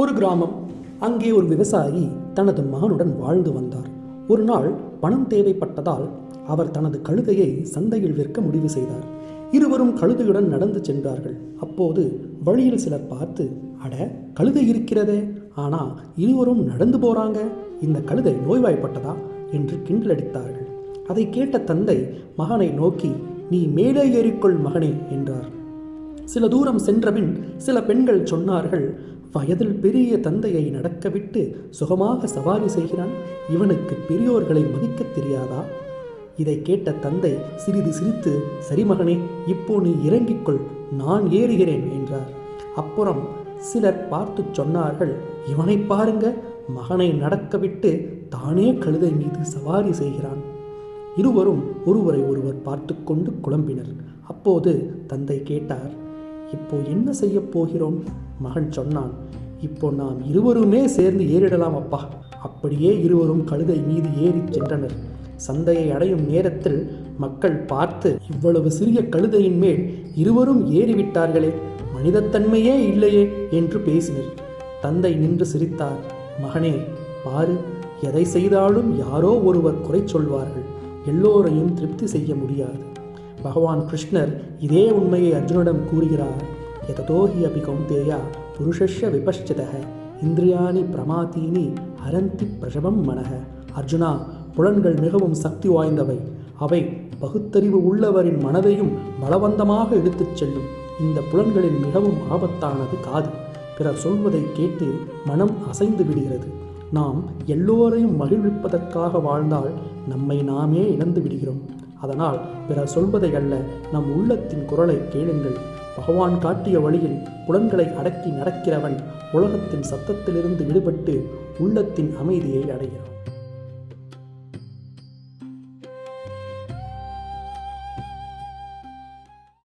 ஒரு கிராமம். அங்கே ஒரு விவசாயி தனது மகனுடன் வாழ்ந்து வந்தார். ஒரு நாள் பணம் தேவைப்பட்டதால் அவர் தனது கழுதையை சந்தையில் விற்க முடிவு செய்தார். இருவரும் கழுதையுடன் நடந்து சென்றார்கள். அப்போது வழியில் சிலர் பார்த்து அட கழுதை இருக்கிறதே. ஆனா இருவரும் நடந்து போறாங்க. இந்த கழுதை நோய்வாய்ப்பட்டதா? என்று கிண்டலடித்தார்கள் அதை கேட்ட தந்தை மகனை நோக்கி நீ மேலே ஏறிக்கொள் மகனே என்றார். சில தூரம் சென்றபின் சில பெண்கள் சொன்னார்கள் வயதில் பெரிய தந்தையை நடக்கவிட்டு சுகமாக சவாரி செய்கிறான். இவனுக்கு பெரியோர்களை மதிக்கத் தெரியாதா? இதை கேட்ட தந்தை சிறிது சிரித்து சரி மகனே இப்போ நீ இறங்கிக்கொள் நான் ஏறுகிறேன் என்றார். அப்புறம் சிலர் பார்த்து சொன்னார்கள் இவனை பாருங்க மகனை நடக்கவிட்டு தானே கழுதை மீது சவாரி செய்கிறான். இருவரும் ஒருவரை ஒருவர் பார்த்து கொண்டு குழம்பினர். அப்போது தந்தை கேட்டார் இப்போ என்ன செய்யப் போகிறோம்? மகன் சொன்னான் இப்போ நாம் இருவருமே சேர்ந்து ஏறிடலாம் அப்பா. அப்படியே இருவரும் கழுதை மீது ஏறிச் சென்றனர். சந்தையை அடையும் நேரத்தில் மக்கள் பார்த்து இவ்வளவு சிறிய கழுதையின் மேல் இருவரும் ஏறிவிட்டார்களே மனிதத்தன்மையே இல்லையே என்று பேசினர். தந்தை நின்று சிரித்தார் மகனே பாரு எதை செய்தாலும் யாரோ ஒருவர் குறை சொல்வார்கள். எல்லோரையும் திருப்தி செய்ய முடியாது. பகவான் கிருஷ்ணர் இதே உண்மையை அர்ஜுனிடம் கூறுகிறார் எததோஹி அபி கௌந்தேயா புருஷஸ்ய விபஷ்சிதக இந்திரியாணி பிரமாதீனி ஹரந்தி பிரசவம் மனக அர்ஜுனா புலன்கள் மிகவும் சக்தி வாய்ந்தவை. அவை பகுத்தறிவு உள்ளவரின் மனதையும் பலவந்தமாக இழுத்துச் செல்லும். இந்த புலன்களில் மிகவும் ஆபத்தானது காது. பிறர் சொல்வதை கேட்டு மனம் அசைந்து விடுகிறது. நாம் எல்லோரையும் மகிழ்விப்பதற்காக வாழ்ந்தால் நம்மை நாமே இழந்து விடுகிறோம். அதனால் பிறர் சொல்வதை அல்ல நம் உள்ளத்தின் குரலை கேளுங்கள். பகவான் காட்டிய வழியில் புலன்களை அடக்கி நடக்கிறவன் உலகத்தின் சத்தத்திலிருந்து விடுபட்டு உள்ளத்தின் அமைதியை அடைகிறான்.